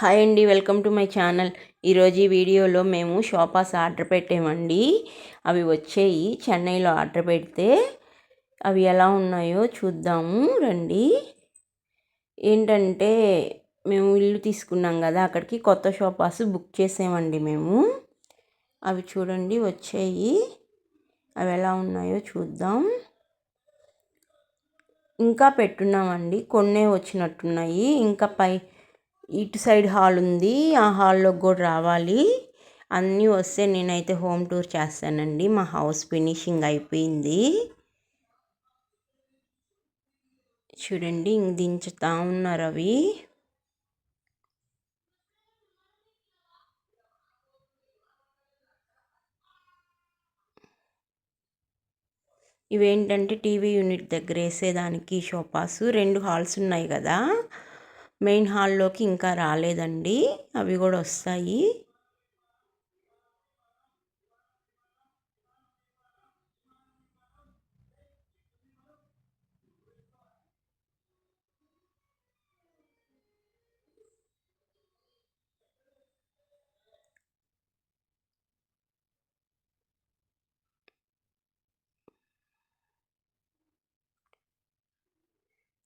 Hi అండి welcome to my channel. ఈరోజు ఈ వీడియోలో మేము షోపాస్ ఆర్డర్ పెట్టామండి. అవి వచ్చాయి. చెన్నైలో ఆర్డర్ పెడితే అవి ఎలా ఉన్నాయో చూద్దాము రండి. ఏంటంటే మేము ఇల్లు తీసుకున్నాం కదా అక్కడికి కొత్త షోపాస్ బుక్ చేసామండి మేము. అవి చూడండి వచ్చాయి. అవి ఎలా ఉన్నాయో చూద్దాం. ఇంకా పెట్టున్నామండి. కొన్నే వచ్చినట్టున్నాయి. ఇంకా పై ఇటు సైడ్ హాల్ ఉంది. ఆ హాల్లోకి కూడా రావాలి. అన్నీ వస్తే నేనైతే హోమ్ టూర్ చేస్తానండి. మా హౌస్ ఫినిషింగ్ అయిపోయింది. చూడండి ఇంక దించుతా ఉన్నారు అవి. ఇవేంటంటే టీవీ యూనిట్ దగ్గర వేసేదానికి షోపాసు. రెండు హాల్స్ ఉన్నాయి కదా. మెయిన్ హాల్లోకి ఇంకా రాలేదండి. అవి కూడా వస్తాయి.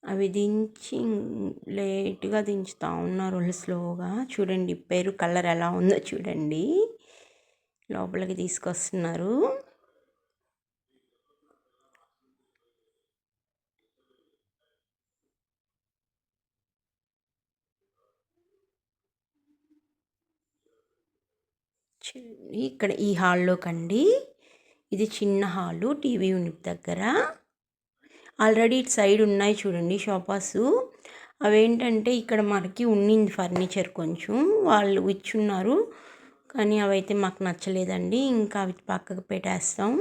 అవి దించి లేట్గా దించుతూ ఉన్నారు వాళ్ళు స్లోగా. చూడండి పేరు కలర్ ఎలా ఉందో చూడండి. లోపలికి తీసుకొస్తున్నారు. ఇక్కడ ఈ హాల్లోకండి. ఇది చిన్న హాలు టీవీ యూనిట్ దగ్గర. ఆల్రెడీ ఇటు సైడ్ ఉన్నాయి చూడండి షోఫాసు అవేంటంటే ఇక్కడ మనకి ఉన్నింది ఫర్నిచర్ కొంచెం. వాళ్ళు ఇచ్చున్నారు. కానీ అవైతే మాకు నచ్చలేదండి. ఇంకా అవి పక్కకు పెట్టేస్తాం.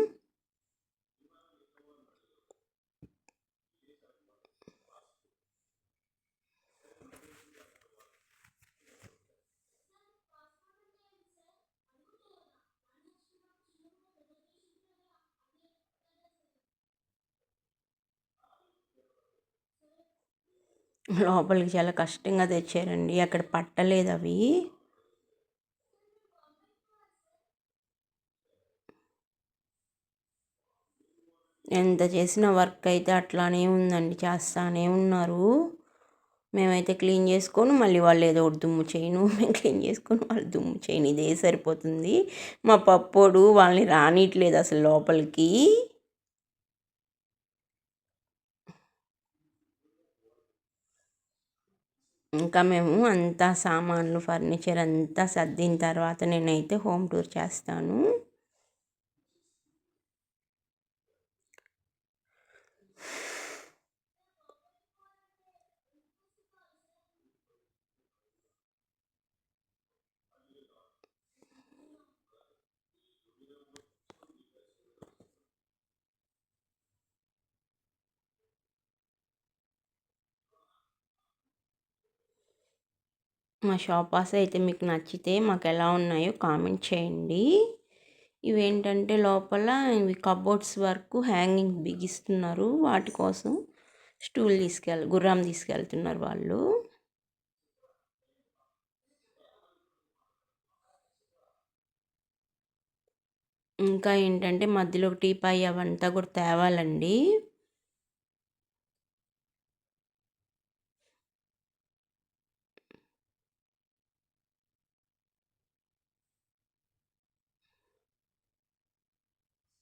లోపలికి చాలా కష్టంగా తెచ్చారండి. అక్కడ పట్టలేదు అవి. ఎంత చేసిన వర్క్ అయితే అట్లానే ఉందండి. చేస్తానే ఉన్నారు. మేమైతే క్లీన్ చేసుకొని మళ్ళీ వాళ్ళు ఏదో ఒకటి దుమ్ము చేయను. మేము క్లీన్ చేసుకొని వాళ్ళు దుమ్ము చేయను. ఇదే సరిపోతుంది. మా పప్పోడు వాళ్ళని రానిట్లేదు అసలు లోపలికి. ఇంకా మేము అంతా సామాన్లు ఫర్నిచర్ అంతా సర్దిన తర్వాత నేనైతే హోమ్ టూర్ చేస్తాను. మా షాపాస్ అయితే మీకు నచ్చితే మాకు ఎలా ఉన్నాయో కామెంట్ చేయండి. ఇవేంటంటే లోపల ఇవి కబోర్డ్స్ వరకు హ్యాంగింగ్ బిగిస్తున్నారు. వాటి కోసం స్టూల్ తీసుకెళ్ గుర్రం తీసుకెళ్తున్నారు వాళ్ళు. ఇంకా ఏంటంటే మధ్యలో టీపాయ్ అవంతా కూడా తేవాలండి.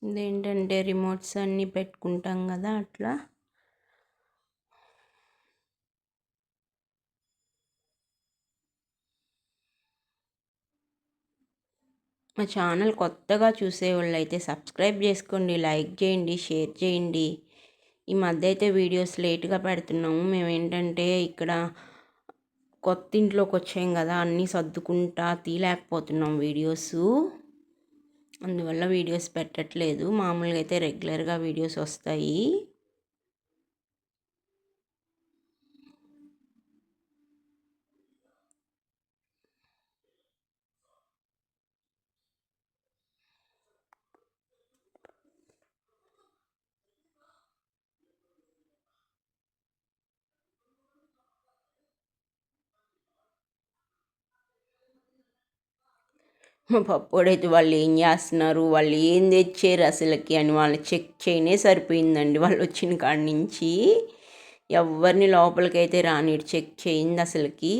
ఇదేంటంటే రిమోట్స్ అన్నీ పెట్టుకుంటాం కదా అట్లా. మా ఛానల్ కొత్తగా చూసేవాళ్ళు అయితే సబ్స్క్రైబ్ చేసుకోండి లైక్ చేయండి షేర్ చేయండి. ఈ మధ్య అయితే వీడియోస్ లేట్గా పెడుతున్నాము. మేము ఏంటంటే ఇక్కడ కొత్త ఇంట్లోకి వచ్చాం కదా అన్నీ సర్దుకుంటా తీయలేకపోతున్నాం వీడియోస్. అందువల్ల వీడియోస్ పెట్టట్లేదు. మామూలుగా అయితే రెగ్యులర్గా వీడియోస్ వస్తాయి. పప్పోడైతే వాళ్ళు ఏం చేస్తున్నారు? వాళ్ళు ఏం తెచ్చారు అసలుకి అని వాళ్ళు చెక్ చేయనే సరిపోయిందండి. వాళ్ళు వచ్చిన కాడి నుంచి ఎవరిని లోపలికైతే రానిడు చెక్ చేయింది అసలుకి.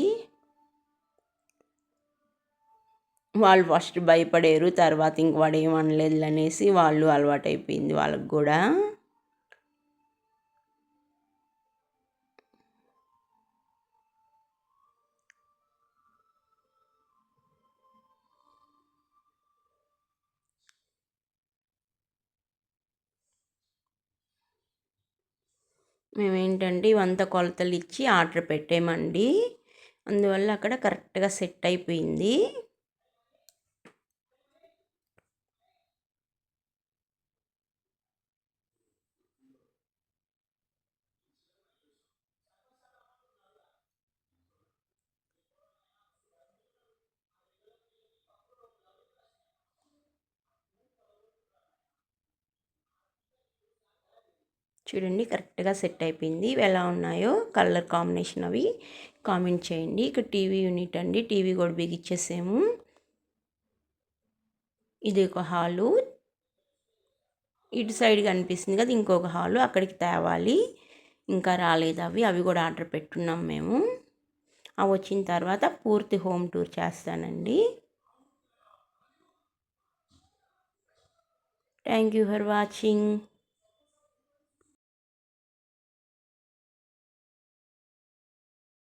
వాళ్ళు ఫస్ట్ భయపడారు. తర్వాత ఇంక వాడు ఏమనలేదు అనేసి వాళ్ళు అలవాటైపోయింది వాళ్ళకి కూడా. మేమేంటంటే ఇవంతా కొలతలు ఇచ్చి ఆర్డర్ పెట్టామండి. అందువల్ల అక్కడ కరెక్ట్గా సెట్ అయిపోయింది. చూడండి కరెక్ట్గా సెట్ అయిపోయింది. ఇవి ఎలా ఉన్నాయో కలర్ కాంబినేషన్ అవి కామెంట్ చేయండి. ఇక్కడ టీవీ యూనిట్ అండి. టీవీ కూడా బిగిచ్చేసాము ఇది ఒక హాలు. ఇటు సైడ్ కనిపిస్తుంది కదా ఇంకొక హాలు. అక్కడికి తేవాలి. ఇంకా రాలేదు అవి. అవి కూడా ఆర్డర్ పెట్టున్నాం మేము. అవి వచ్చిన తర్వాత పూర్తి హోమ్ టూర్ చేస్తానండి. Thank you for watching.